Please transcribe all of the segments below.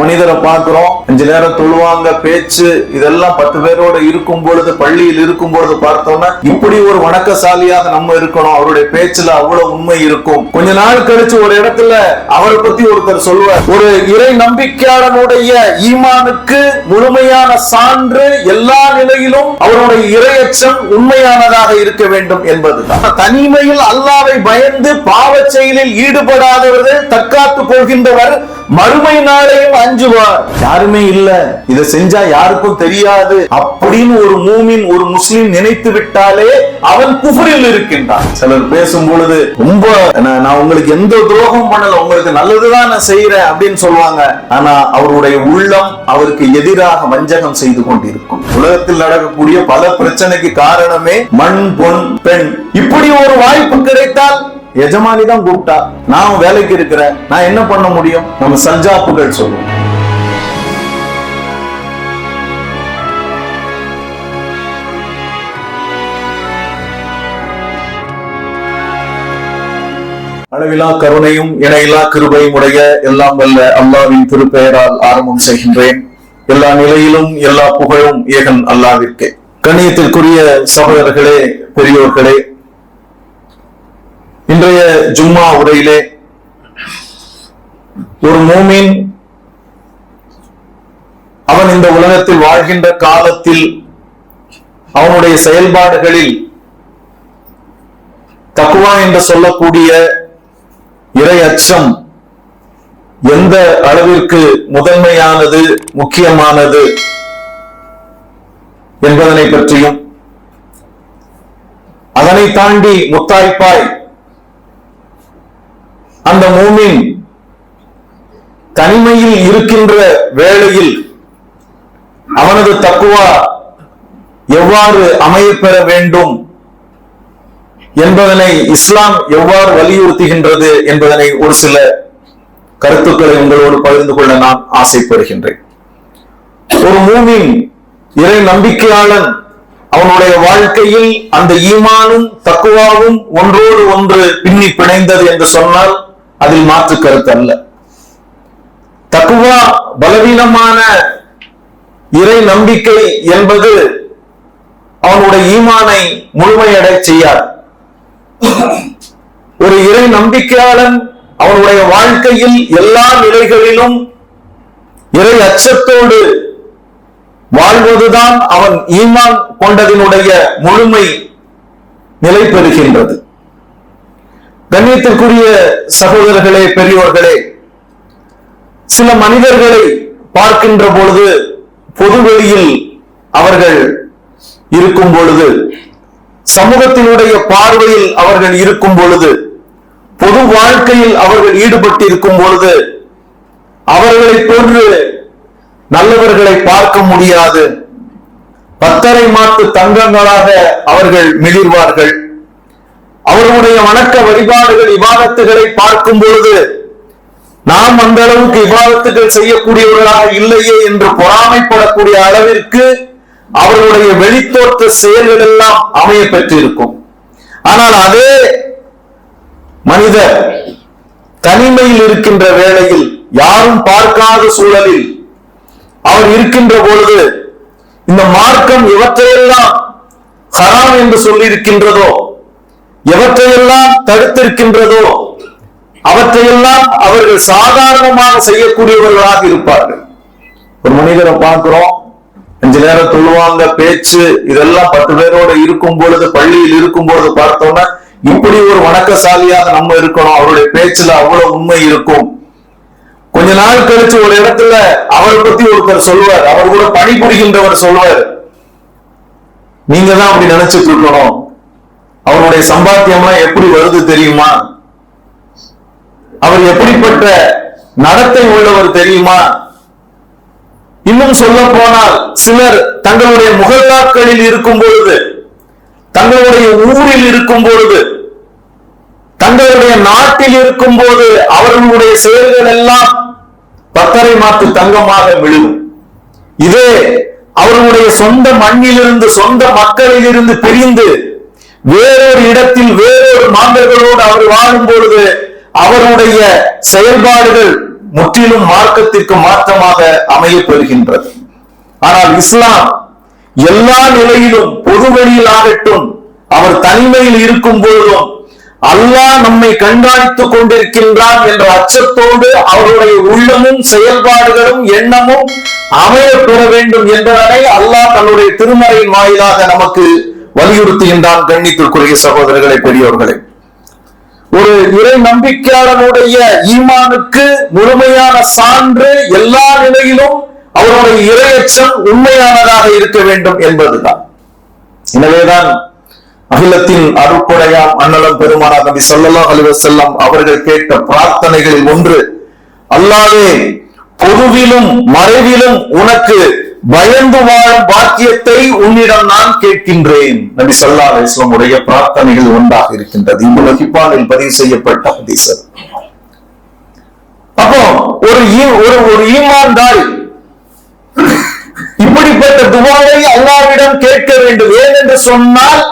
மனிதரை பார்க்கிறோம். அஞ்சு நேரம் தொழுவாங்க பேச்சு இதெல்லாம் பத்து பேரோட இருக்கும் பொழுது பள்ளியில் இருக்கும் பொழுது பார்த்தோம்னா இப்படி ஒரு வணக்கசாலியாக நம்ம இருக்கணும். அவருடைய பேச்சுல அவ்வளவு உண்மை இருக்கும். கொஞ்ச நாள் கழிச்சு ஒரு இடத்துல அவரை பத்தி ஒருத்தர் சொல்லுவார். ஒரு இறை நம்பிக்கையாளனுடைய ஈமானுக்கு முழுமையான சான்று எல்லா நிலையிலும் அவருடைய இரையச்சம் உண்மையானதாக இருக்க வேண்டும் என்பதுதான். தனிமையில் அல்லாவை பயந்து பாவ செயலில் ஈடுபடாதவர்கள் தற்காத்துக் கொள்கின்றவர். மறுமை நாளையும் அஞ்சுவார் யாருமே இல்ல. இதை செஞ்சா யாருக்கும் தெரியாது. அப்படின்னு ஒரு மூமின் ஒரு முஸ்லீம் நினைத்து விட்டாலே அவன் குஃபரில் இருக்கின்றான். சிலர் பேசும் பொழுது ரொம்ப நான் நான் உங்களுக்கு எந்த துரோகம் பண்ணல. உங்களுக்கு நல்லதுதான் நான் செய்யறேன் அப்படின்னு சொல்லுவாங்க. ஆனா அவருடைய உள்ளம் அவருக்கு எதிராக வஞ்சகம் செய்து கொண்டிருக்கும். உலகத்தில் நடக்கக்கூடிய பல பிரச்சனைக்கு காரணமே மண் பொன் பெண். இப்படி ஒரு வாய்ப்பு கிடைத்தால் எஜமானி தான் கூப்பிட்டா. நான் வேலைக்கு இருக்கிறேன். நான் என்ன பண்ண முடியும்? நம்ம சஞ்சாப்புகள் சொல்லுவோம். அளவிலா கருணையும் இணையிலா கிருபையும் உடைய எல்லாம் வல்ல அல்லாவின் திருப்பெயரால் ஆரம்பம் செய்கின்றேன். எல்லா நிலையிலும் எல்லா புகழும் ஏகன் அல்லாவிற்கே. கண்ணியத்திற்குரிய சகோதரர்களே பெரியோர்களே இன்றைய ஜும்மா உரையிலே ஒரு மூமின் அவன் இந்த உலகத்தில் வாழ்கின்ற காலத்தில் அவனுடைய செயல்பாடுகளில் தக்குவா என்று சொல்லக்கூடிய இறை அச்சம் எந்த அளவிற்கு முதன்மையானது முக்கியமானது என்பதனை பற்றியும் அதனை தாண்டி முத்தாய்ப்பாய் அந்த மூமின் தனிமையில் இருக்கின்ற வேளையில் அவனது தக்குவா எவ்வாறு அமையப்பெற வேண்டும் என்பதனை இஸ்லாம் எவ்வாறு வலியுறுத்துகின்றது என்பதனை ஒரு சில கருத்துக்களை உங்களோடு பகிர்ந்து கொள்ள நான் ஆசைப்படுகின்றேன். ஒரு மூமின் இறை நம்பிக்கையாளன் அவனுடைய வாழ்க்கையில் அந்த ஈமானும் தக்குவாவும் ஒன்றோடு ஒன்று பின்னி பிணைந்தது என்று சொன்னால் அதில் மாற்று கருத்து அல்ல. தக்குவா பலவீனமான இறை நம்பிக்கை என்பது அவனுடைய ஈமானை முழுமையடை செய்யாது. ஒரு இறை நம்பிக்கையாளன் அவனுடைய வாழ்க்கையில் எல்லா நிலைகளிலும் இறை அச்சத்தோடு வாழ்வதுதான் அவன் ஈமான் கொண்டதினுடைய முழுமை நிலை பெறுகின்றது கண்ணியத்திற்குரிய சகோதரர்களே பெரியோர்களே சில மனிதர்களை பார்க்கின்ற பொழுது பொதுவெளியில் அவர்கள் இருக்கும் பொழுது சமூகத்தினுடைய பார்வையில் அவர்கள் இருக்கும் பொழுது பொது வாழ்க்கையில் அவர்கள் ஈடுபட்டிருக்கும் பொழுது அவர்களை போன்று நல்லவர்களை பார்க்க முடியாது. பத்தரை மாத்து தங்கங்களாக அவர்கள் மிளிர்வார்கள். அவர்களுடைய வணக்க வழிபாடுகள் விவாதத்துகளை பார்க்கும் பொழுது நாம் அந்த அளவுக்கு விவாதத்துகள் செய்யக்கூடியவர்களாக இல்லையே என்று பொறாமைப்படக்கூடிய அளவிற்கு அவர்களுடைய வெளித்தோற்ற செயல்கள் எல்லாம் அமைய பெற்றிருக்கும். ஆனால் அதே மனிதர் தனிமையில் இருக்கின்ற வேளையில் யாரும் பார்க்காத சூழலில் அவர் இருக்கின்ற பொழுது இந்த மார்க்கம் எவற்றையெல்லாம் ஹராம் என்று சொல்லி இருக்கின்றதோ எவற்றையெல்லாம் தடுத்திருக்கின்றதோ அவற்றையெல்லாம் அவர்கள் சாதாரணமாக செய்யக்கூடியவர்களாக இருப்பார்கள். ஒரு மனிதரை பார்க்கிறோம் அஞ்சு நேரம் தொழுவாங்க பேச்சு இதெல்லாம் பத்து பேரோட இருக்கும் பொழுது பள்ளியில் இருக்கும் பொழுது பார்த்தோம்னா இப்படி ஒரு வணக்கசாலியாக நம்ம இருக்கணும். அவருடைய பேச்சுல அவ்வளவு உண்மை இருக்கும். கொஞ்ச நாள் கழிச்சு ஒரு இடத்துல அவரை பத்தி ஒருத்தர் சொல்லுவார். அவர் கூட பணிபுரிகின்றவர் சொல்லுவார். நீங்க தான் அப்படி நினைச்சிட்டு இருக்கணும். அவருடைய சம்பாத்தியம்லாம் எப்படி வருது தெரியுமா? அவர் எப்படிப்பட்ட நடத்தை உள்ளவர் தெரியுமா? இன்னும் சொல்ல போனால் சிலர் தங்களுடைய முகல்லாக்களில் இருக்கும் பொழுது தங்களுடைய ஊரில் இருக்கும் பொழுது தங்களுடைய நாட்டில் இருக்கும் போது அவர்களுடைய செயல்கள் எல்லாம் பத்தரை மாத்து தங்கமாக விழும் இதே அவர்களுடைய சொந்த மண்ணிலிருந்து சொந்த மக்களிலிருந்து பிரிந்து வேறொரு இடத்தில் வேறொரு மாந்தர்களோடு அவர் வாழும் பொழுது அவருடைய செயல்பாடுகள் முற்றிலும் மார்க்கத்திற்கு மாற்றமாக அமையப்பெறுகின்றது. ஆனால் இஸ்லாம் எல்லா நிலையிலும் பொதுவெளியில் ஆகட்டும் அவர் தனிமையில் இருக்கும் போதும் அல்லாஹ் நம்மை கண்காணித்துக் கொண்டிருக்கின்றான் என்ற அச்சத்தோடு அவருடைய உள்ளமும் செயல்பாடுகளும் எண்ணமும் அமைய பெற வேண்டும் என்பதனை அல்லாஹ் தன்னுடைய திருமறையின் வாயிலாக நமக்கு வலியுறுத்துகின்றான் கண்ணித்திற்குரிய சகோதரர்களை பெரியவர்களை ஒரு இறை நம்பிக்கையாளனுடைய ஈமானுக்கு முழுமையான சான்று எல்லா நிலையிலும் அவருடைய இரையச்சம் உண்மையானதாக இருக்க வேண்டும் என்பதுதான். எனவேதான் அகிலத்தின் அருட்கொடையாம் அண்ணலம் பெருமானாக நபி ஸல்லல்லாஹு அலைஹி அவர்கள் கேட்ட பிரார்த்தனைகளில் ஒன்று அல்லாவே பொதுவிலும் மறைவிலும் உனக்கு பயந்து வாழும் பாக்கியத்தை உன்னிடம் நான் கேட்கின்றேன். நபி ஸல்லல்லாஹு அலைஹி உடைய பிரார்த்தனைகள் ஒன்றாக இருக்கின்றது. இப்னு ஹிப்பானில் பதிவு செய்யப்பட்ட ஹதீசர் அப்போ ஒரு ஈ- ஒரு ஒரு ஈமான்தாரி இப்படிப்பட்ட துவாவை அல்லாவிடம் கேட்க வேண்டும். ஏனென்று சொன்னால்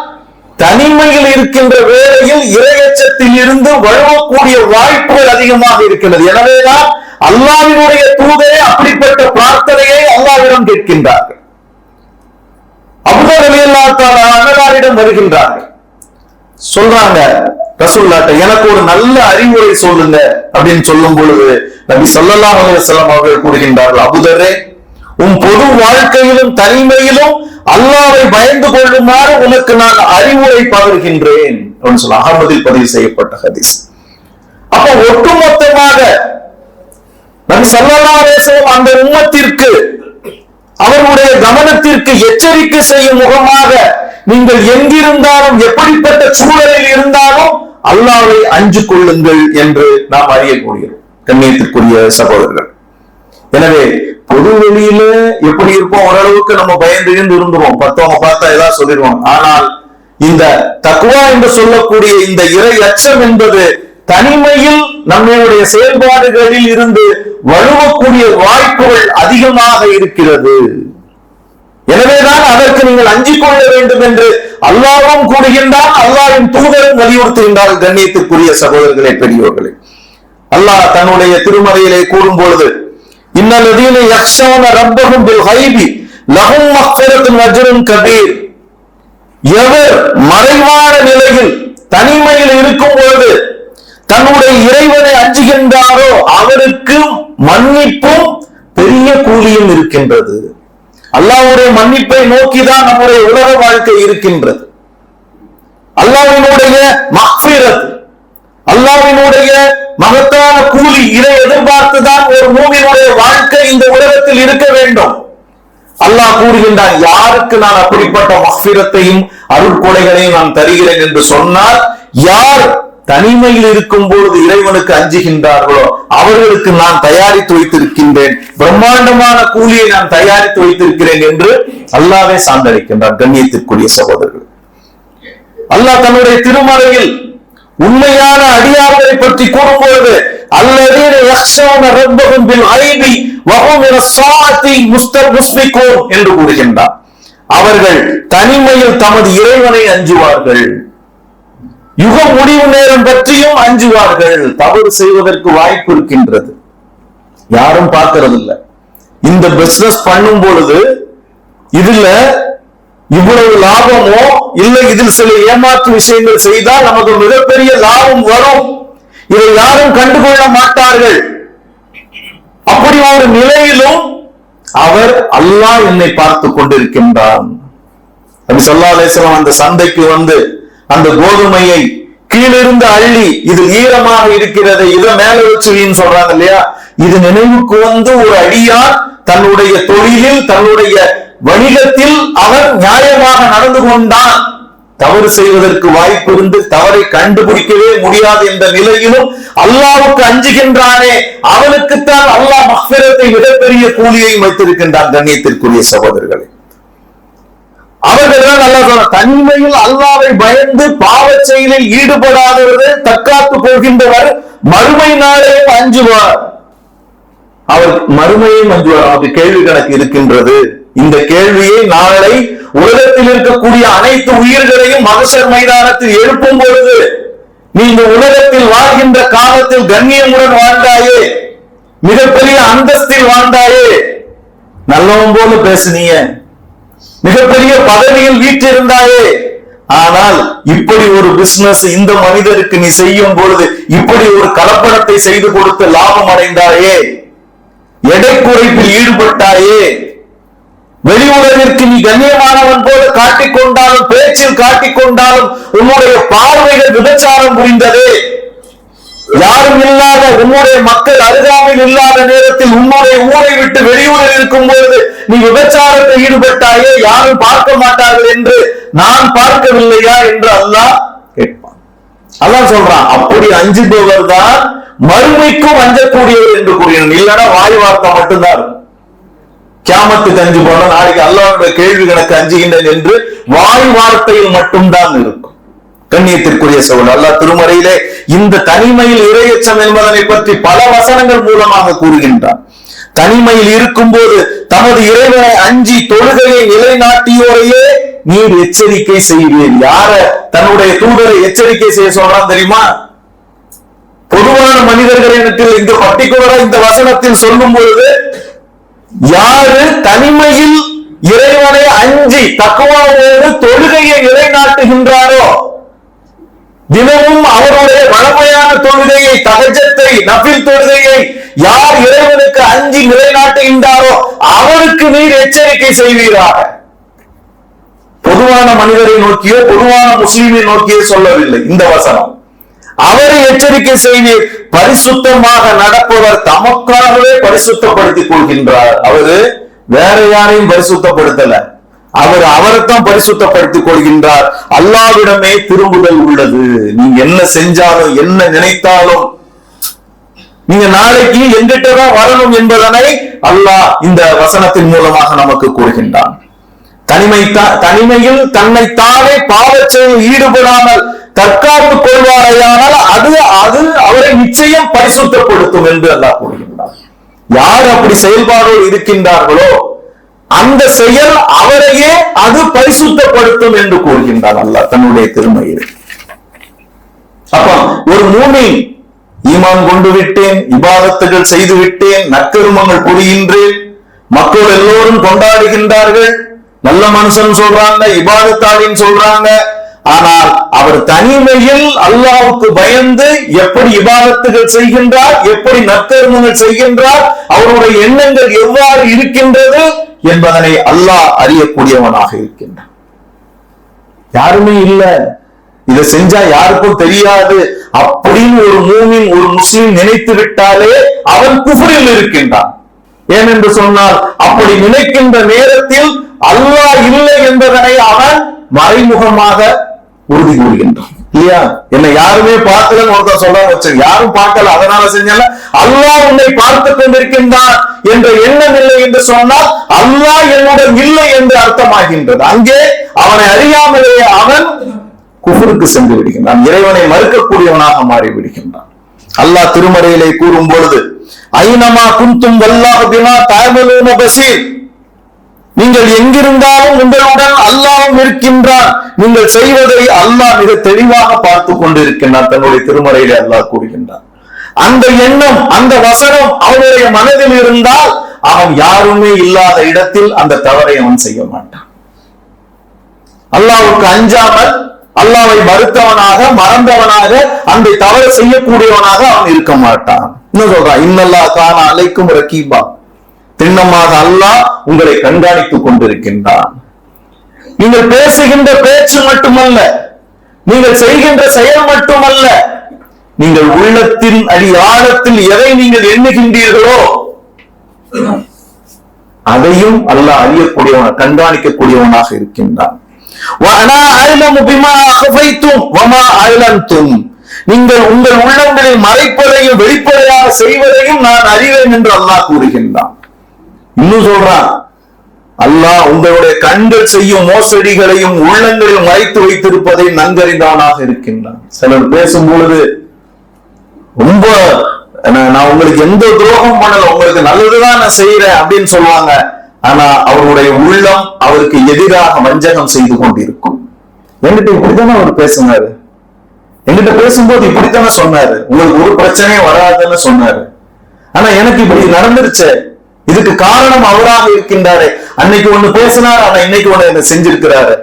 தனிமையில் இருக்கின்ற வேளையில் இரையச்சத்தில் இருந்து வழுவக்கூடிய வாய்ப்புகள் அதிகமாக இருக்கிறது எனவேதான் அல்லாவினுடைய தூதரே அப்படிப்பட்ட பிரார்த்தனையை அல்லாவிடம் கேட்கின்றார்கள். அபுதர் அலியல்லாத்தான அன்னதாரிடம் வருகின்றார்கள். சொல்றாங்க ரசூல்லாட்ட எனக்கு ஒரு நல்ல அறிவுரை சொல்லுங்க அப்படின்னு சொல்லும் பொழுது நபி சொல்லலாம் அலைஹி அவர்கள் கூறுகின்றார்கள் அபுதரே உன் பொது வாழ்க்கையிலும் தனிமையிலும் அல்லாவை பயந்து கொள்ளுமாறு உனக்கு நான் அறிவுரை பகர்கின்றேன். அப்படின்னு சொல்ல அகமதில் பதிவு செய்யப்பட்ட ஹதீஸ். அப்ப ஒட்டுமொத்தமாக நபி ஸல்லல்லாஹு அலைஹி வஸல்லம் அந்த உம்மத்திற்கு அவருடைய கவனத்திற்கு எச்சரிக்கை செய்யும் முகமாக நீங்கள் எங்கிருந்தாலும் எப்படிப்பட்ட சூழலில் இருந்தாலும் அல்லாவை அஞ்சு கொள்ளுங்கள் என்று நாம் அறியக்கூடியோம் கண்ணியத்திற்குரிய சகோதரர்கள் எனவே பொது வெளியில எப்படி இருப்போம் ஓரளவுக்கு நம்ம பயந்து இருந்து இருந்துருவோம். பத்தவங்க பார்த்தா ஏதாவது சொல்லிடுவோம் ஆனால் இந்த தக்குவா என்று சொல்லக்கூடிய இந்த இறை அச்சம் என்பது தனிமையில் நம்மளுடைய செயல்பாடுகளில் இருந்து வலுவக்கூடிய வாய்ப்புகள் அதிகமாக இருக்கிறது. எனவேதான் அதற்கு நீங்கள் அஞ்சிக் கொள்ள வேண்டும் என்று அல்லாவும் கூறுகின்றான் அல்லாவின் தூதரும் வலியுறுத்துகின்றார் கண்ணியத்திற்குரிய சகோதரர்களே பெரியோர்களே. அல்லாஹ் தன்னுடைய திருமறையிலே கூறும் பொழுது இன்னல்லதீன யக்ஷான ரப்பகும் பில் ஹைபி லஹும் மக்ஃபிரத்துன் வஜ்ருன் கபீர். எவர் மறைவான நிலையில் தனிமையில் இருக்கும் பொழுது தன்னுடைய இறைவனை அஞ்சுகின்றாரோ அவருக்கு மன்னிப்பும் பெரிய கூலியும் இருக்கின்றது. அல்லாஹ்வுடைய மன்னிப்பை நோக்கிதான் நம்முடைய உலக வாழ்க்கை இருக்கின்றது. அல்லாவினுடைய மக்ஃபிரத் அல்லாவினுடைய மகத்தான கூலி இதை எதிர்பார்த்துதான் ஒரு மூவியினுடைய வாழ்க்கை இந்த உலகத்தில் இருக்க வேண்டும். அல்லாஹ் கூறுகின்றான் யாருக்கு நான் அப்படிப்பட்ட மஃபிரத்தையும் அருட்கொடைகளையும் நான் தருகிறேன்? என்று சொன்னால் யார் தனிமையில் இருக்கும் பொழுது இறைவனுக்கு அஞ்சுகின்றார்களோ அவர்களுக்கு நான் தயாரித்து வைத்திருக்கின்றேன். பிரம்மாண்டமான கூலியை நான் தயாரித்து வைத்திருக்கிறேன் என்று அல்லாவே சான்றளிக்கின்றான் கண்ணியத்திற்குரிய சகோதரர்கள். அல்லாஹ் தன்னுடைய திருமறையில் உண்மையான அடியார்களை பற்றி கூறும்பொழுது அல்லதீன யக்ஷௌன ரப்பஹும் பில் ஐபி வஹும் என்று கூறுகின்றார். அவர்கள் தனிமையில் தமது இறைவனை அஞ்சுவார்கள். யுக முடிவு நேரம் பற்றியும் அஞ்சுவார்கள். தவறு செய்வதற்கு வாய்ப்பு இருக்கின்றது. யாரும் பார்க்கறது இந்த பிசினஸ் பண்ணும் பொழுது இதுல இவ்வளவு லாபமோ இல்லை இதில் சில ஏமாற்று விஷயங்கள் செய்தால் நமக்கு மிகப்பெரிய லாபம் வரும். இதை யாரும் கண்டுகொள்ள மாட்டார்கள். அப்படி ஒரு நிலையிலும் அவர் அல்லாஹ் என்னை பார்த்து கொண்டிருக்கின்றான். அப்படி ஸல்லல்லாஹு அந்த சந்தைக்கு வந்து அந்த கோதுமையை கீழிருந்து அள்ளி இது ஈரமாக இருக்கிறது இதை மேல வச்சு சொல்றாங்க இல்லையா? இது நினைவுக்கு வந்து ஒரு அடியார் தன்னுடைய தொழிலில் தன்னுடைய வணிகத்தில் அவர் நியாயமாக நடந்து கொண்டான். தவறு செய்வதற்கு வாய்ப்பு இருந்து தவறை கண்டுபிடிக்கவே முடியாது என்ற நிலையிலும் அல்லாவுக்கு அஞ்சுகின்றானே. அவனுக்குத்தான் அல்லாஹ் மஃபிரத்தை மிகப்பெரிய கூலியை வைத்திருக்கின்றான் கண்ணியத்திற்குரிய சகோதரர்களே. அவர்கள் தான் நல்லா சொல்ற தனிமையில் அல்லாவை பயந்து பாவச் செயலில் ஈடுபடாதவர்கள் தற்காத்து போகின்றவர் மறுமை நாளையும் அஞ்சுவார். அவர் மறுமையும் அஞ்சுவார் அவருக்கு கேள்வி கணக்கு இருக்கின்றது. இந்த கேள்வியை நாளை உலகத்தில் இருக்கக்கூடிய அனைத்து உயிர்களையும் மகசர் மைதானத்தில் எழுப்பும் பொழுது நீ இந்த உலகத்தில் வாழ்கின்ற காலத்தில் கண்ணியமுடன் வாழ்ந்தாயே மிகப்பெரிய அந்தஸ்தில் வாழ்ந்தாயே. நல்லவன் போல பேசுனீங்க. மிகப்பெரிய பதவியில் வீற்றிருந்தாயே ஆனால் இப்படி ஒரு பிசினஸ் இந்த மனிதருக்கு நீ செய்யும் பொழுது இப்படி ஒரு கலப்படத்தை செய்து கொடுத்து லாபம் அடைந்தாயே. எடை குறைப்பில் ஈடுபட்டாயே. வெளி உலகிற்கு நீ கண்ணியமானவன் போல காட்டிக்கொண்டாலும் பேச்சில் காட்டிக்கொண்டாலும் உன்னுடைய பார்வைகள் விபச்சாரம் புரிந்ததே. யாரும் இல்லாத உன்னுடைய மக்கள் அருகாமையில் இல்லாத நேரத்தில் உன்னுடைய ஊரை விட்டு வெளியூரில் இருக்கும் பொழுது நீ விபச்சாரத்தை ஈடுபட்டாயே யாரும் பார்க்க மாட்டார்கள் என்று நான் பார்க்கவில்லையா என்று அல்லாஹ் கேட்பான். அல்லாஹ் சொல்றான் அப்படி அஞ்சுபவர் தான் மறுமைக்கும் அஞ்சக்கூடியவர் என்று கூறினார் இல்லைன்னா வாய் வார்த்தை மட்டும்தான் இருக்கும். அஞ்சு போன நாளைக்கு அல்லாஹ்வுடைய கேள்வி கணக்கு அஞ்சுகின்றேன் என்று வாய் வார்த்தையில் மட்டும்தான் இருக்கும். கண்ணியத்திற்குரிய சோழன் அல்லா திருமறையிலே இந்த தனிமையில் இரையச்சம் என்பதனை பற்றி பல வசனங்கள் மூலமாக கூறுகின்றான். தனிமையில் இருக்கும்போது தமது இறைவனை அஞ்சி தொழுகையை நிலைநாட்டியோரையே நீர் எச்சரிக்கை செய்வீர். யார? தன்னுடைய தூதரை எச்சரிக்கை செய்ய சொல்றான் தெரியுமா? பொதுவான மனிதர்களிடத்தில் இந்த பர்டிகுலரா இந்த வசனத்தில் சொல்லும் பொழுது யாரு தனிமையில் இறைவனை அஞ்சி தக்குவாவோடு தொழுகையை நிலைநாட்டுகின்றாரோ தினமும் அவருடைய வளமையான தொழுகையை தகஜத்தை நபில் தொழுகையை யார் இறைவனுக்கு அஞ்சி நிலைநாட்டுகின்றாரோ அவருக்கு நீர் எச்சரிக்கை செய்வீராக. பொதுவான மனிதரை நோக்கியோ பொதுவான முஸ்லீமை நோக்கியோ சொல்லவில்லை இந்த வசனம். அவரை எச்சரிக்கை செய்வீர் பரிசுத்தமாக நடப்பவர் தமக்காகவே பரிசுத்தப்படுத்திக் கொள்கின்றார். அவரு வேற யாரையும் பரிசுத்தப்படுத்தல. அவர் அவரைத்தான் பரிசுத்தப்படுத்திக் கொள்கின்றார். அல்லாவிடமே திரும்புதல் உள்ளது. நீங்க என்ன செஞ்சாலும் என்ன நினைத்தாலும் நீங்க நாளைக்கு எங்கிட்டதான் வரணும் என்பதனை அல்லாஹ் இந்த வசனத்தின் மூலமாக நமக்கு கூறுகின்றான். தனிமை தனிமையில் தன்னைத்தானே தானே பாவச்செயல் ஈடுபடாமல் தற்காத்துக் கொள்வாரையானால் அது அது அவரை நிச்சயம் பரிசுத்தப்படுத்தும் என்று அல்லாஹ் கூறுகின்றார் யார் அப்படி செயல்பாடோடு இருக்கின்றார்களோ அந்த செயல் அவரையே அது பரிசுத்தப்படுத்தும் என்று கூறுகின்றார் அல்லா தன்னுடைய திருமையில். அப்ப ஒரு மூமின் ஈமான் கொண்டு விட்டேன் இபாதத்துகள் செய்து விட்டேன் நற்கருமங்கள் புரிகின்றேன் மக்கள் எல்லோரும் கொண்டாடுகின்றார்கள் நல்ல மனுஷன் சொல்றாங்க இபாதத்தாளின்னு சொல்றாங்க ஆனால் அவர் தனிமையில் அல்லாவுக்கு பயந்து எப்படி இபாதத்துகள் செய்கின்றார் எப்படி நற்கருமங்கள் செய்கின்றார் அவருடைய எண்ணங்கள் எவ்வாறு இருக்கின்றது என்பதனை அல்லாஹ் அறியக்கூடியவனாக இருக்கின்றான். யாருமே இல்லை. இதை செஞ்சா யாருக்கும் தெரியாது. அப்படின்னு ஒரு மூமின் ஒரு முஸ்லீம் நினைத்து விட்டாலே அவன் குஃபரில் இருக்கின்றான். ஏனென்று சொன்னால் அப்படி நினைக்கின்ற நேரத்தில் அல்லாஹ் இல்லை என்பதனை அவன் மறைமுகமாக உறுதி கூறுகின்றான். இல்லையா? என்னை யாருமே பார்க்கலன்னு ஒருத்தர் சொல்ல வச்சு யாரும் பார்க்கல. அதனால செஞ்சால அல்லாஹ் உன்னை பார்த்து கொண்டிருக்கின்றான் என்ற எண்ணம் இல்லை என்று சொன்னால் அல்லாஹ் என்னுடன் இல்லை என்று அர்த்தமாகின்றது. அங்கே அவனை அறியாமலேயே அவன் குஃபருக்கு சென்று விடுகின்றான். இறைவனை மறுக்கக்கூடியவனாக மாறி விடுகின்றான். அல்லாஹ் திருமறையிலே கூறும் பொழுது ஐநமா குந்தும் வல்லாஹ் தினா தாய்மலூன பசீர். நீங்கள் எங்கிருந்தாலும் உங்களுடன் அல்லாவும் இருக்கின்றான். நீங்கள் செய்வதை அல்லாஹ் மிக தெளிவாக பார்த்து கொண்டிருக்கின்றான். தன்னுடைய திருமறையிலே அல்லாஹ் கூறுகின்றான். அந்த எண்ணம் அந்த வசனம் அவனுடைய மனதில் இருந்தால் அவன் யாருமே இல்லாத இடத்தில் அந்த தவறை அவன் செய்ய மாட்டான். அல்லாவுக்கு அஞ்சாமல் அல்லாவை மறுத்தவனாக மறந்தவனாக அந்த தவறு செய்யக்கூடியவனாக அவன் இருக்க மாட்டான். இன்னும் சொல்றான் இன்னல்லா காண அலைக்கும் ரக்கீபா திண்ணமாக அல்லாஹ் உங்களை கண்காணித்துக் கொண்டிருக்கின்றான். நீங்கள் பேசுகின்ற பேச்சு மட்டுமல்ல நீங்கள் செய்கின்ற செயல் மட்டுமல்ல நீங்கள் உள்ளத்தின் அடி ஆழத்தில் எதை நீங்கள் எண்ணுகின்றீர்களோ அதையும் அல்லாஹ் அறியக்கூடியவன கண்காணிக்கக்கூடியவனாக இருக்கின்றான். நீங்கள் உங்கள் உள்ளங்களில் மறைப்பதையும் வெளிப்படையாக செய்வதையும் நான் அறிவேன் என்று அல்லாஹ் கூறுகின்றான். இன்னும் சொல்றான் அல்லாஹ் உங்களுடைய கண்கள் செய்யும் மோசடிகளையும் உள்ளங்களில் மறைத்து வைத்திருப்பதை நன்கறிந்தானாக இருக்கின்றான். சிலர் பேசும் பொழுது ரொம்ப நான் நான் உங்களுக்கு எந்த துரோகம் பண்ணல உங்களுக்கு நல்லதுதான் நான் செய்யறேன் அப்படின்னு சொல்லுவாங்க. ஆனா அவருடைய உள்ளம் அவருக்கு எதிராக வஞ்சகம் செய்து கொண்டிருக்கும். என்கிட்ட இப்படித்தானே அவர் பேசினாரு? என்கிட்ட பேசும்போது இப்படித்தானே சொன்னாரு? உங்களுக்கு ஒரு பிரச்சனையும் வராதுன்னு சொன்னாரு. ஆனா எனக்கு இப்படி நடந்துருச்சே. இதுக்கு காரணம் அவராக இருக்கின்றாரே. அன்னைக்கு ஒண்ணு பேசினார் ஆனா இன்னைக்கு ஒண்ணு என்ன செஞ்சிருக்கிறாரு.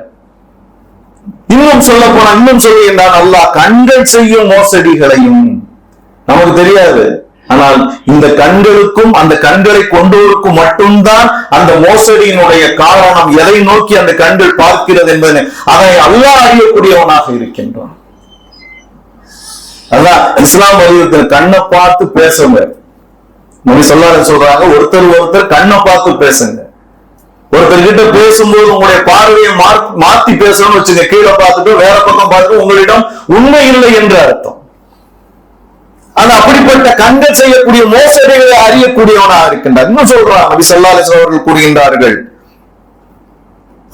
இன்னும் சொல்ல போனா இன்னும் சொல்லுகின்றான் அல்லாஹ் கண்கள் செய்யும் மோசடிகளையும் நமக்கு தெரியாது. ஆனால் இந்த கண்களுக்கும் அந்த கண்களை கொண்டோருக்கும் மட்டும்தான் அந்த மோசடியினுடைய காரணம் எதை நோக்கி அந்த கண்கள் பார்க்கிறது என்பதை. அதை அல்லாஹ் அறியக்கூடியவனாக இருக்கின்றான். அதான் இஸ்லாம் வலியுறுத்தல் கண்ணை பார்த்து பேசுங்க. நபி சொல்லாத சொல்றாங்க ஒருத்தர் ஒருத்தர் கண்ணை பார்த்து பேசுங்க. ஒருத்தர் கிட்ட பேசும்போது உங்களுடைய பார்வையை மாத்தி பேசணும்னு வச்சுங்க. கீழே பார்த்துட்டு வேற பக்கம் பார்த்துட்டு உங்களிடம் உண்மை இல்லை என்று அர்த்தம். ஆனா அப்படிப்பட்ட கண்கள் செய்யக்கூடிய மோசடிகளை அறியக்கூடியவனா இருக்கின்றார். இன்னும் சொல்றான் நபி சொல்லாத அவர்கள் கூறுகின்றார்கள்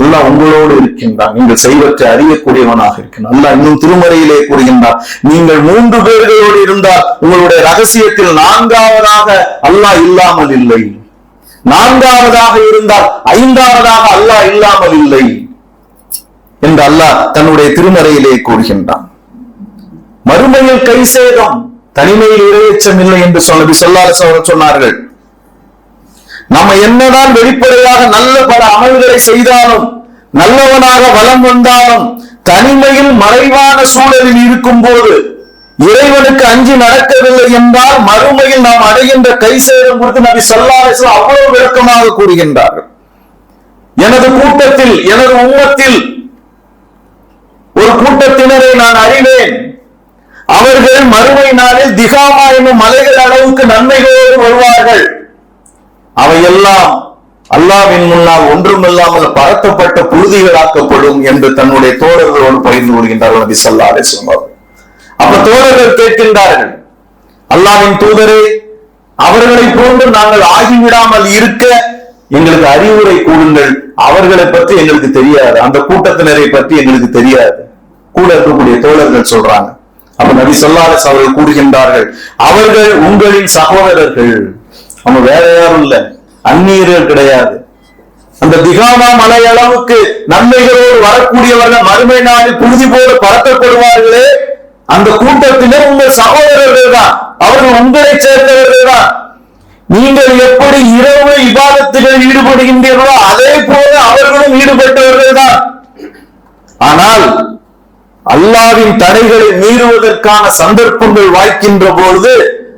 அல்லா உங்களோடு இருக்கின்றான். நீங்கள் செய்வற்றை அறியக்கூடியவனாக இருக்கின்றான். அல்லா இன்னும் திருமறையிலே கூறுகின்றான் நீங்கள் மூன்று பேர்களோடு இருந்தால் உங்களுடைய ரகசியத்தில் நான்காவதாக அல்லாஹ் இல்லாமல் இல்லை. நான்காவதாக இருந்தால் ஐந்தாவதாக அல்லாஹ் இல்லாமல் இல்லை. என்று அல்லாஹ் தன்னுடைய திருமறையிலே கூறுகின்றான். மறுமையில் கை சேதம் தனிமையில் இரையச்சம் இல்லை என்று சொன்னது சொல்லாத சொன்னார்கள். நம்ம என்னதான் வெளிப்படையாக நல்ல பல அமல்களை செய்தாலும் நல்லவனாக வலம் வந்தாலும் தனிமையில் மறைவான சூழலில் இருக்கும் போது இறைவனுக்கு அஞ்சி நடக்கவில்லை என்றால் மறுமையில் நாம் அடைகின்ற கை சேதம் குறித்து நபி சொல்லாத அவ்வளவு விளக்கமாக கூறுகின்றார்கள். எனது கூட்டத்தில் எனது உம்மத்தில் ஒரு கூட்டத்தினரை நான் அறிவேன். அவர்கள் மறுமை நாளில் திகாமா என்னும் மலைகள் அளவுக்கு நன்மைகளோடு வருவார்கள். அவையெல்லாம் அல்லாவின் முன்னால் ஒன்றுமில்லாமல் பரத்தப்பட்ட புழுதிகளாக்கப்படும் என்று தன்னுடைய தோழர்களோடு பகிர்ந்து கொள்கின்றார்கள் நபி சொல்லா அலைஹி அவர்கள். அப்ப தோழர்கள் கேட்கின்றார்கள் அல்லாவின் தூதரே அவர்களை போன்று நாங்கள் ஆகிவிடாமல் இருக்க எங்களுக்கு அறிவுரை கூடுங்கள் அவர்களை பற்றி எங்களுக்கு தெரியாது. அந்த கூட்டத்தினரை பற்றி எங்களுக்கு தெரியாது. கூட இருக்கக்கூடிய தோழர்கள் சொல்றாங்க. அப்ப நபி சொல்லாத அவர்கள் கூறுகின்றார்கள் அவர்கள் உங்களின் சகோதரர்கள் அவங்க வேற யாரும் இல்ல. அந்நியர்கள் கிடையாது. அந்த திகாமா மலை அளவுக்கு நன்மைகளோடு வரக்கூடியவர்கள் மறுமை நாளில் புழுதி போல பறக்கப்படுவார்களே. அந்த கூட்டத்திலே உங்கள் சகோதரர்கள் தான் அவர்கள் உங்களை சேர்ந்தவர்கள் தான் நீங்கள் எப்படி இரவு விவாதத்தில் ஈடுபடுகின்றீர்களோ அதே போல அவர்களும் ஈடுபட்டவர்கள் தான் ஆனால் அல்லாவின் தடைகளை மீறுவதற்கான சந்தர்ப்பங்கள் வாய்க்கின்ற பொழுது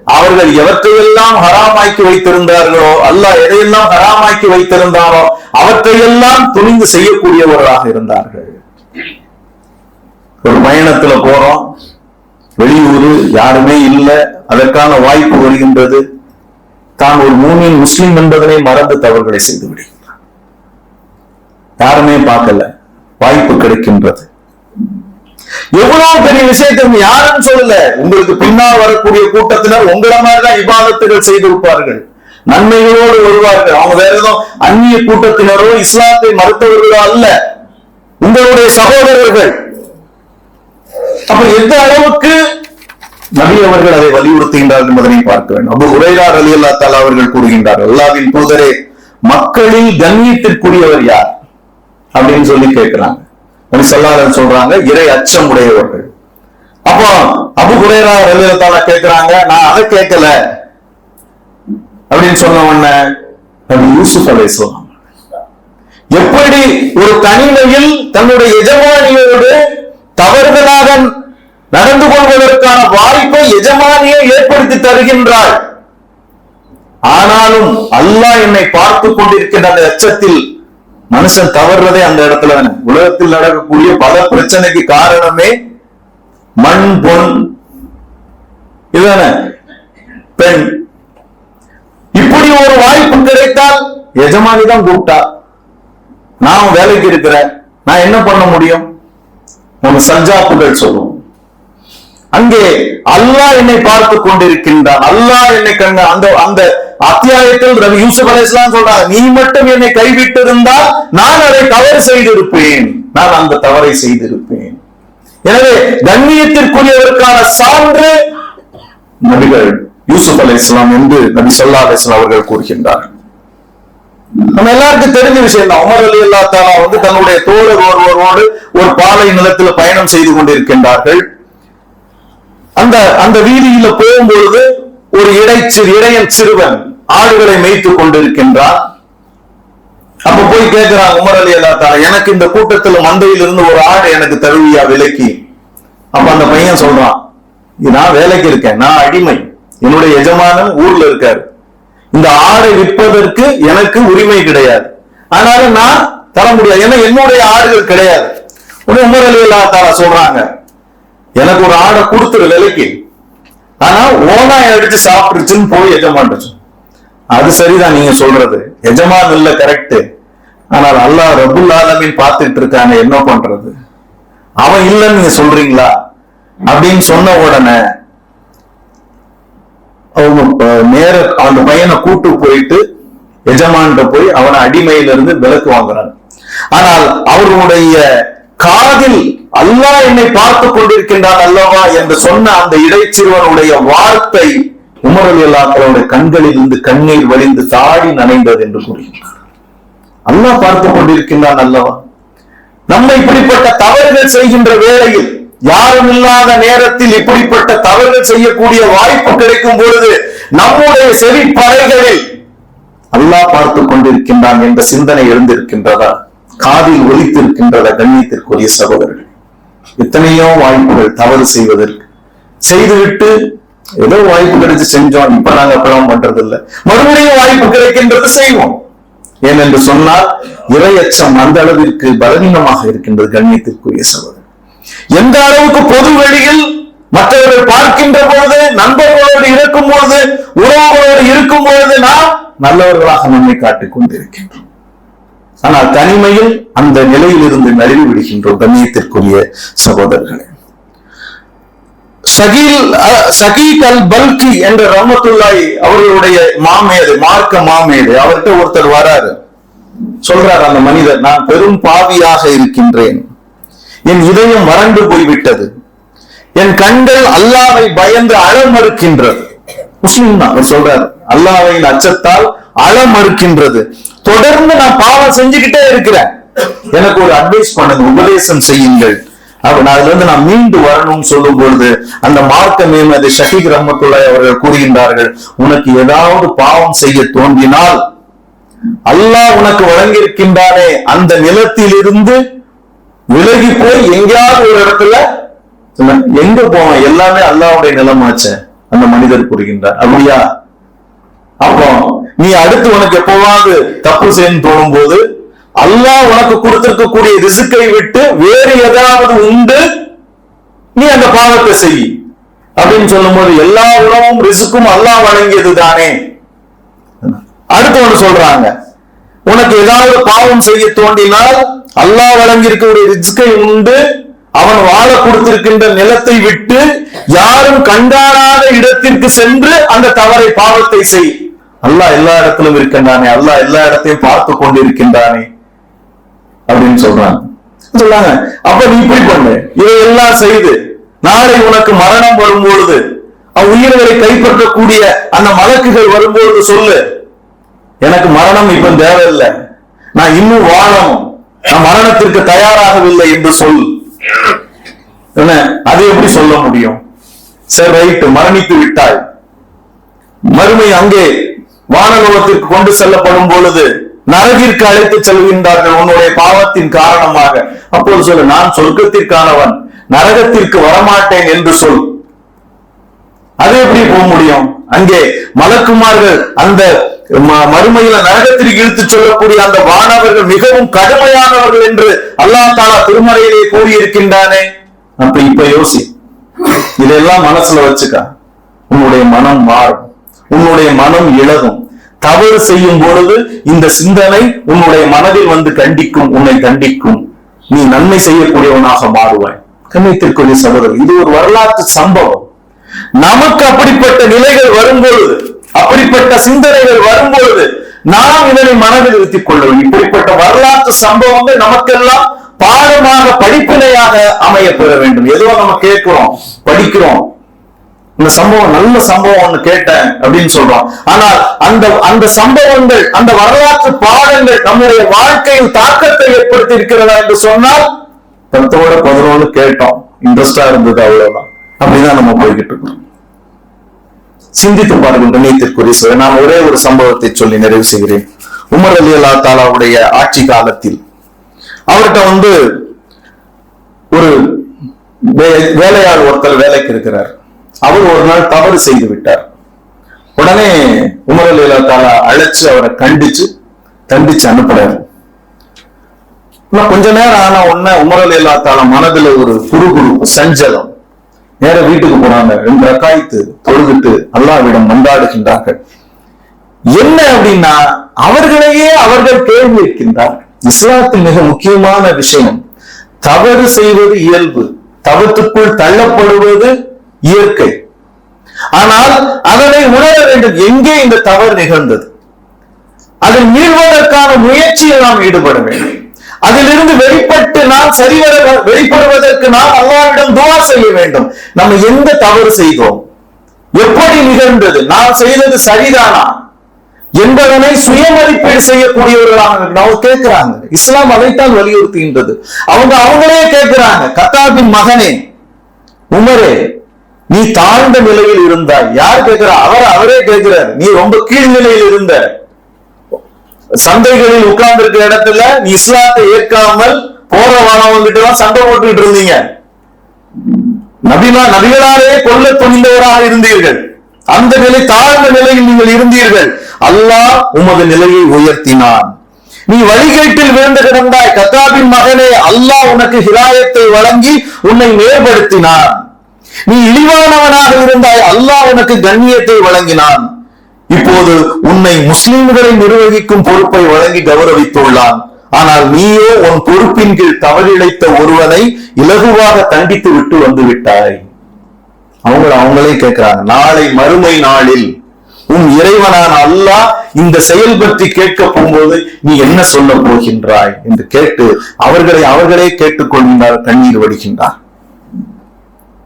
அவர்கள் எவற்றையெல்லாம் ஹராமாக்கி வைத்திருந்தார்களோ அல்லாஹ் எதையெல்லாம் ஹராமாக்கி வைத்திருந்தாரோ அவற்றையெல்லாம் துணிந்து செய்யக்கூடியவர்களாக இருந்தார்கள். ஒரு பயணத்துல போறோம். வெளியூர் யாருமே இல்லை. அதற்கான வாய்ப்பு வருகின்றது. தான் ஒரு மூமின் முஸ்லிம் என்பதனை மறந்து தவறுகளை செய்து விடுகின்றார் யாருமே பார்க்கல. வாய்ப்பு கிடைக்கின்றது. எவ்வளவு பெரிய விஷயத்தை யாருன்னு யாரும் சொல்லல. உங்களுக்கு பின்னால் வரக்கூடிய கூட்டத்தினர் உங்களை மாதிரிதான் விவாதத்துகள் செய்திருப்பார்கள் நன்மைகளோடு வருவார்கள். அவங்க வேற ஏதோ அந்நிய கூட்டத்தினரோ இஸ்லாத்தை மறுத்தவர்களோ அல்ல. உங்களுடைய சகோதரர்கள். அப்ப எந்த அளவுக்கு நபி அவர்கள் அதை வலியுறுத்துகின்றார்கள் என்பதனை பார்க்க வேண்டும். அப்போ உரையார் அலி அல்லா தாலா அவர்கள் கூறுகின்றார் அல்லாவின் தூதரே மக்களில் கண்ணியத்திற்குரியவர் யார்? அப்படின்னு சொல்லி கேட்கிறாங்க நபி சொல்லாதன்னு சொல்றாங்க. இறை அச்சம் உடையவர்கள் அப்போ அபு குரேரா அலி கேட்கிறாங்க நான் அதை கேட்கல அப்படின்னு சொன்ன உடனே நபி யூசுப் அலை சொன்னாங்க எப்படி ஒரு தனிமையில் தன்னுடைய எஜமானியோடு தவறுதலாக நடந்து கொள்வதற்கான வாய்ப்பை எஜமானியை ஏற்படுத்தி தருகின்றாள் ஆனாலும் அல்லாஹ் என்னை பார்த்து கொண்டிருக்கின்ற அந்த அச்சத்தில் மனுஷன் தவறுறதே அந்த இடத்துல தானே. உலகத்தில் நடக்கக்கூடிய பல பிரச்சனைக்கு காரணமே மண் பொன். இதுதானே? பெண். இப்படி ஒரு வாய்ப்பு கிடைத்தால் எஜமானி தான் கூப்பிட்டா. நான் வேலைக்கு இருக்கிறேன். நான் என்ன பண்ண முடியும்? நம்ம சஞ்சாப்புகள் சொல்லுவோம். அங்கே அல்லாஹ் என்னை பார்த்து கொண்டிருக்கின்றான். அல்லாஹ் என்னை கண்ண அந்த அந்த அத்தியாயத்தில் ரவி யூசுப் அலிஸ்லாம் சொல்றாங்க நீ மட்டும் என்னை கைவிட்டிருந்தால் நான் அதை தவறு செய்திருப்பேன். நான் அந்த தவறை செய்திருப்பேன். எனவே கண்ணியத்திற்குரியவருக்கான சான்று நபிகள் யூசுப் அலைஹிஸ்ஸலாம் என்று நபி சொல்லா அலைஹிஸ்ஸலாம் அவர்கள் கூறுகின்றார்கள். நம்ம எல்லாருக்கும் தெரிஞ்ச விஷயம் தான் உமர் அலி அல்லா தாலா வந்து தன்னுடைய தோழர் ஒருவரோடு ஒரு பாலை நிலத்தில் பயணம் செய்து கொண்டிருக்கின்றார்கள். அந்த அந்த வீதியில போகும்பொழுது ஒரு இடைச்சிறு இடையன் சிறுவன் ஆடுகளை மேய்த்துக் கொண்டிருக்கின்றார் அப்ப போய் கேட்கிறான் உமர் அலி அல்லா தாலா எனக்கு இந்த கூட்டத்துல மந்தையில் இருந்து ஒரு ஆடு எனக்கு தருவியா விலைக்கு? அப்ப அந்த பையன் சொல்றான் நான் வேலைக்கு இருக்கேன் நான் அடிமை. என்னுடைய எஜமானன் ஊர்ல இருக்காரு. இந்த ஆடை விற்பதற்கு எனக்கு உரிமை கிடையாது. ஆனாலும் நான் தர முடியாது. ஏன்னா என்னுடைய ஆடுகள் கிடையாது. உடனே உமர் அலி அல்லா தாலா சொல்றாங்க எனக்கு ஒரு ஆடை கொடுத்துரு விலைக்கு. ஆனா ஓனாய் அடிச்சு சாப்பிட்டுருச்சுன்னு போய் எஜமான் அது சரிதான் நீங்க சொல்றது. எஜமான் இல்ல கரெக்ட் ஆனால் அல்லாஹ் ரபுல் ஆலமின் பார்த்துட்டு இருக்காங்க என்ன பண்றது? அவன் இல்லைன்னு நீங்க சொல்றீங்களா? அப்படின்னு சொன்ன உடனே அவங்க நேர அந்த பையனை கூட்டு போயிட்டு எஜமான்கிட்ட போய் அவனை அடிமையிலிருந்து விளக்கு விலக்கு ஆனால் அவர்களுடைய காதில் அல்லாஹ் என்னை பார்த்து கொண்டிருக்கின்றான் அல்லவா என்று சொன்ன அந்த இடைச்சிறுவனுடைய வார்த்தை உமர் அலி கண்களில் இருந்து கண்ணீர் வழிந்து தாடி நனைந்தது என்று கூறுகின்றார். அல்லாஹ் பார்த்து கொண்டிருக்கின்றான் அல்லவா? நம்ம இப்படிப்பட்ட தவறுகள் செய்கின்ற வேளையில் யாரும் இல்லாத நேரத்தில் இப்படிப்பட்ட தவறுகள் செய்யக்கூடிய வாய்ப்பு கிடைக்கும் பொழுது நம்முடைய செவிப்பறைகளில் அல்லாஹ் பார்த்து கொண்டிருக்கின்றான் என்ற சிந்தனை எழுந்திருக்கின்றதா? காதில் ஒலித்திருக்கின்றதா? கண்ணியத்திற்குரிய சகோதரர்கள் எத்தனையோ வாய்ப்புகள் தவறு செய்வதற்கு செய்துவிட்டு ஏதோ வாய்ப்பு கிடைச்சு செஞ்சோம் இப்ப நாங்க அப்புறம் பண்றது இல்ல மறுபடியும் வாய்ப்பு கிடைக்கின்றது செய்வோம். ஏனென்று சொன்னால் இரையச்சம் அந்த அளவிற்கு பலவீனமாக இருக்கின்றது கண்ணியத்திற்குரிய சகோதரர். எந்த அளவுக்கு பொது வெளியில் மற்றவர்கள் பார்க்கின்ற பொழுது நண்பர்களோடு இருக்கும் பொழுது உறவுகளோடு இருக்கும் பொழுது நாம் நல்லவர்களாக நம்மை காட்டிக் கொண்டிருக்கின்றோம். ஆனால் தனிமையில் அந்த நிலையிலிருந்து நழுவி விடுகின்றோம் கண்ணியத்திற்குரிய சகோதரர்களே. சகில் அஹ், அல் பல்கி என்ற ரமத்துல்லாய் அவர்களுடைய மாமேது மார்க்க மாமேது அவர்கிட்ட ஒருத்தர் வராரு. சொல்றார் அந்த மனிதர் நான் பெரும் பாவியாக இருக்கின்றேன். என் இதயம் வறண்டு போய்விட்டது. என் கண்கள் அல்லாவை பயந்து அழ மறுக்கின்றது முஸ்லிம் தான் அவர் சொல்றாரு. அல்லாவின் அச்சத்தால் அழ மறுக்கின்றது தொடர்ந்து நான் பாவம் செஞ்சுக்கிட்டே இருக்கிறேன். எனக்கு ஒரு அட்வைஸ் பண்ணுங்க உபதேசம் செய்யுங்கள். அப்ப நான் அதுல இருந்து நான் மீண்டு வரணும்னு சொல்லும் பொழுது அந்த மார்க்க மேமது ஷஹீக் ரஹமத்துல்லாஹி அவர்கள் கூறுகின்றார்கள் உனக்கு ஏதாவது பாவம் செய்ய தோன்றினால் அல்லாஹ் உனக்கு வழங்கியிருக்கின்றானே. அந்த நிலத்திலிருந்து விலகி போய் எங்கேயாவது ஒரு இடத்துல எங்க போவேன்? எல்லாமே அல்லாவுடைய நிலமாச்ச அந்த மனிதர் கூறுகின்றார். அப்படியா? அப்போ நீ அடுத்து உனக்கு எப்பவாவது தப்பு செய்யணும் தோணும் போது அல்லாஹ் உனக்கு கொடுத்திருக்கக்கூடிய ரிசுக்கை விட்டு வேறு ஏதாவது உண்டு? நீ அந்த பாவத்தை செய். அப்படின்னு சொல்லும்போது எல்லா உணவும் ரிசுக்கும் அல்லாஹ் வழங்கியது தானே. அடுத்து ஒன்று சொல்றாங்க. உனக்கு ஏதாவது பாவம் செய்ய தோண்டினால் அல்லாஹ் வழங்கியிருக்கக்கூடிய ரிஸ்கை உண்டு. அவன் வாழ கொடுத்திருக்கின்ற நிலத்தை விட்டு யாரும் கண்டாராத இடத்திற்கு சென்று அந்த தவறை பாவத்தை செய். அல்லாஹ் எல்லா இடத்திலும் இருக்கின்றானே. அல்லாஹ் எல்லா இடத்தையும் பார்த்து கொண்டிருக்கின்றானே. அப்படின்னு சொல்றாங்க. சொல்றாங்க அப்ப நீ இப்படி பண்ணு. இதையெல்லாம் செய்து நாளை உனக்கு மரணம் வரும்பொழுது அவ் உயிர்களை கைப்பற்றக்கூடிய அந்த மலக்குகள் வரும்பொழுது சொல்லு. எனக்கு மரணம் இப்ப தேவையில்லை. நான் இன்னும் வாழணும். நான் மரணத்திற்கு தயாராகவில்லை என்று சொல். என்ன? அது எப்படி சொல்ல முடியும்? சரி ரைட் மரணித்து விட்டாய். மறுமை அங்கே வானலோகத்திற்கு கொண்டு செல்லப்படும் பொழுது நரகிற்கு அழைத்து செல்கின்றார்கள் உன்னுடைய பாவத்தின் காரணமாக. அப்போது சொல்லு நான் சொர்க்கத்திற்கானவன் நரகத்திற்கு வரமாட்டேன் என்று சொல். அது எப்படி போக முடியும்? அங்கே மலக்குமார்கள் அந்த ம- மறுமையில நரகத்திற்கு இழுத்துச் சொல்லக்கூடிய அந்த வானவர்கள் மிகவும் கடுமையானவர்கள் என்று அல்லாஹ் தாலா திருமறையிலே கூறியிருக்கின்றானே. அப்ப இப்ப யோசி. இதெல்லாம் மனசுல வச்சுக்க. உன்னுடைய மனம் மாறும். உன்னுடைய மனம் இழகும். தவறு செய்யும் பொழுது இந்த சிந்தனை உன்னுடைய மனதில் வந்து கண்டிக்கும் உன்னை கண்டிக்கும். நீ நன்மை செய்யக்கூடியவனாக மாறுவாய். கண்ணியத்திற்குரிய சகோதரர் இது ஒரு வரலாற்று சம்பவம். நமக்கு அப்படிப்பட்ட நிலைகள் வரும்பொழுது அப்படிப்பட்ட சிந்தனைகள் வரும்பொழுது நாம் இதனை மனதில் இருத்திக் கொள்ள வேண்டும் இப்படிப்பட்ட வரலாற்று சம்பவங்கள் நமக்கெல்லாம் பாடமாக படிப்பினையாக அமைய பெற வேண்டும். ஏதோ நம்ம கேட்கிறோம் படிக்கிறோம் இந்த சம்பவம் நல்ல சம்பவம் ஒண்ணு கேட்டேன் அப்படின்னு சொல்றோம். ஆனால் அந்த அந்த சம்பவங்கள் அந்த வரலாற்று பாடங்கள் நம்முடைய வாழ்க்கையில் தாக்கத்தை ஏற்படுத்தி இருக்கிறதா என்று சொன்னால் பத்தோட பதினோடு கேட்டோம். இன்ட்ரெஸ்டா இருந்தது அவ்வளவுதான். அப்படிதான் நம்ம போய்கிட்டு இருக்கோம். சிந்தித்து பாருங்கள் நினைத்திற்குரிய சோழர் நான் ஒரே ஒரு சம்பவத்தை சொல்லி நிறைவு செய்கிறேன். உமர் அலி அல்லா தாலாவுடைய ஆட்சி காலத்தில் அவர்கிட்ட வந்து ஒரு வே- வேலையாள் ஒருத்தர் வேலைக்கு இருக்கிறார். அவர் ஒரு நாள் தவறு செய்து விட்டார். உடனே உமர் அலி அல்லா தாலா அழைச்சு அவரை கண்டிச்சு தண்டிச்சு அனுப்புறாரு. இன்னும் கொஞ்ச நேரம் ஆனா உடனே உமர் அலி அல்லா தாலா மனதுல ஒரு குறுகுறு சஞ்சலம். நேர வீட்டுக்கு போறாங்க. ரெண்டு ரக்காய்த்து தொழுதுட்டு அல்லாவிடம் மன்றாடுகின்றார்கள். என்ன அப்படின்னா அவர்களையே அவர்கள் கேள்வி இருக்கின்றார் இஸ்லாத்தில் மிக முக்கியமான விஷயம் தவறு செய்வது இயல்பு. தவத்துக்குள் தள்ளப்படுவது இயற்கை. ஆனால் அதனை உணர வேண்டும் எங்கே இந்த தவறு நிகழ்ந்தது. அதை மீள்வதற்கான முயற்சியில் நாம் ஈடுபட வேண்டும். அதிலிருந்து வெளிப்பட்டு நாம் சரிவர வெளிப்படுவதற்கு நாம் அல்லாவிடம் துவா செய்ய வேண்டும். நம்ம எந்த தவறு செய்தோம்? எப்படி நிகழ்ந்தது? நாம் செய்தது சரிதானா? என்பதனை சுயமதிப்பீடு செய்யக்கூடியவர்களாக அவங்க கேட்கிறாங்க. இஸ்லாம் அதைத்தான் வலியுறுத்துகின்றது. அவங்க அவங்களே கேட்கிறாங்க கத்தாபின் மகனே உமரே நீ தாழ்ந்த நிலையில் இருந்தாய். யார் கேட்கிறா? அவர் அவரே கேட்கிறார். நீ ரொம்ப கீழ்நிலையில் இருந்த. சந்தைகளில் உட்கார்ந்து இருக்கிற இடத்துல நீ இஸ்லாத்தை ஏற்காமல் போற வானவங்கிட்ட எல்லாம் சண்டை போட்டுக்கிட்டு இருந்தீங்க. நபிமா நபிகளாலே கொல்ல துணிந்தவராக இருந்தீர்கள். அந்த நிலை தாழ்ந்த நிலையில் நீங்கள் இருந்தீர்கள். அல்லாஹ் உமது நிலையை உயர்த்தினான். நீ வழிகேட்டில் விழுந்து கிடந்தாய். கத்தாபின் மகனே அல்லாஹ் உனக்கு ஹிராயத்தை வழங்கி உன்னை மேம்படுத்தினான். நீ இழிவானவனாக இருந்தாய். அல்லாஹ் உனக்கு கண்ணியத்தை வழங்கினான். இப்போது உன்னை முஸ்லிம்களை நிர்வகிக்கும் பொறுப்பை வழங்கி கௌரவித்துள்ளான். ஆனால் நீயோ உன் பொறுப்பின் கீழ் தவறிழைத்த ஒருவனை இலகுவாக தண்டித்து விட்டு வந்து விட்டாய். அவங்க அவங்களே கேட்கிறாங்க நாளை மறுமை நாளில் உன் இறைவனான அல்லாஹ் இந்த செயல் பற்றி கேட்க போகும்போது நீ என்ன சொல்ல போகின்றாய்? என்று கேட்டு அவர்களை அவர்களே கேட்டுக்கொள்கின்றார் கண்ணீர் வடிக்கின்றார்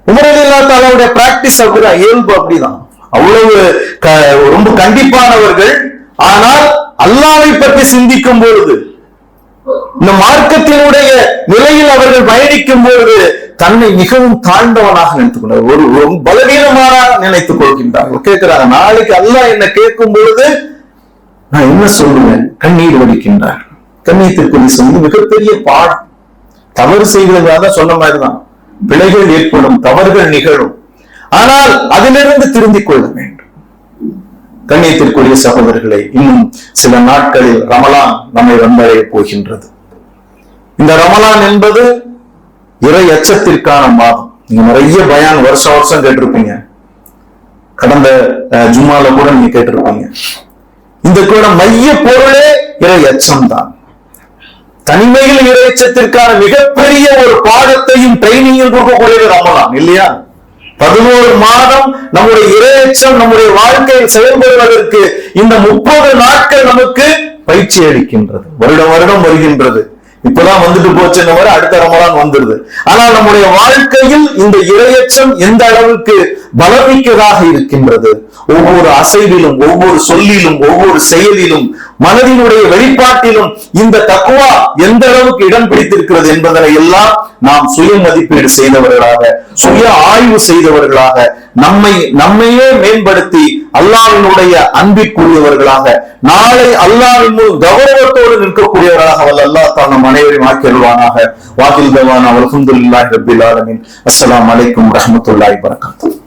உமர் அலி பிராக்டிஸ் அப்படிதான் இயல்பு அப்படிதான். அவ்வளவு க- ரொம்ப கண்டிப்பானவர்கள். ஆனால் அல்லாவை பற்றி சிந்திக்கும் பொழுது இந்த மார்க்கத்தினுடைய நிலையில் அவர்கள் பயணிக்கும் பொழுது தன்னை மிகவும் தாழ்ந்தவனாக நினைத்துக் கொண்டார் ஒரு ரொம்ப பலவீனமானாக நினைத்துக் கொள்கின்றார்கள். கேட்கிறாங்க நாளைக்கு அல்லாஹ் என்ன கேட்கும் பொழுது நான் என்ன சொல்லுவேன்? கண்ணீர் வடிக்கின்றார். திருப்பதி சொல்லி மிகப்பெரிய பாடம். தவறு செய்வதாக சொன்ன மாதிரிதான். பிழைகள் ஏற்படும் தவறுகள் நிகழும். ஆனால் அதிலிருந்து திருந்திக் கொள்ள வேண்டும். கண்ணியத்திற்குரிய சகோதரர்களை இன்னும் சில நாட்களில் ரமலான் நம்மை வந்தடைய போகின்றது. இந்த ரமலான் என்பது இறை அச்சத்திற்கான மாதம். நீங்க நிறைய பயான் வருஷம் வருஷம் கேட்டிருப்பீங்க. கடந்த ஜும்மால கூட நீங்க கேட்டிருப்பீங்க. இந்த கூட மைய பொருளே இறை அச்சம் தான் தனிமையில் இறைச்சத்திற்கான மிகப்பெரிய ஒரு பாடத்தையும் ட்ரைனிங்கும் கொடுக்கக்கூடியது ரமலான் இல்லையா? பதினோரு மாதம் நம்முடைய இறையச்சம் நம்முடைய வாழ்க்கையில் செயல்படுவதற்கு இந்த முப்பது நாட்கள் நமக்கு பயிற்சி அளிக்கின்றது. வருடம் வருடம் வருகின்றது. இப்பதான் வந்துட்டு போச்சு இந்த மாதிரி அடுத்த ரமலான் வந்துருது. ஆனால் நம்முடைய வாழ்க்கையில் இந்த இரையச்சம் எந்த அளவுக்கு பலமிக்கதாக இருக்கின்றது? ஒவ்வொரு அசைவிலும் ஒவ்வொரு சொல்லிலும் ஒவ்வொரு செயலிலும் மனதினுடைய வெளிப்பாட்டிலும் இந்த தக்குவா எந்த அளவுக்கு இடம் பிடித்திருக்கிறது என்பதனை எல்லாம் நாம் சுய மதிப்பீடு செய்தவர்களாக சுய ஆய்வு செய்தவர்களாக நம்மை நம்மையே மேம்படுத்தி அல்லாவினுடைய அன்பிற்குரியவர்களாக நாளை அல்லாவின் முன் கௌரவத்தோடு நிற்கக்கூடியவர்களாக வல்ல அல்லாஹ் தான் நம் அனைவரையும் ஆக்கிடுவானாக வாக்கில் தவான் அல்ஹம்துலில்லாஹி ரபில் ஆலமின். அஸ்லாம் அலைக்கும் ரஹமத்துல்லாஹி வரகாத்து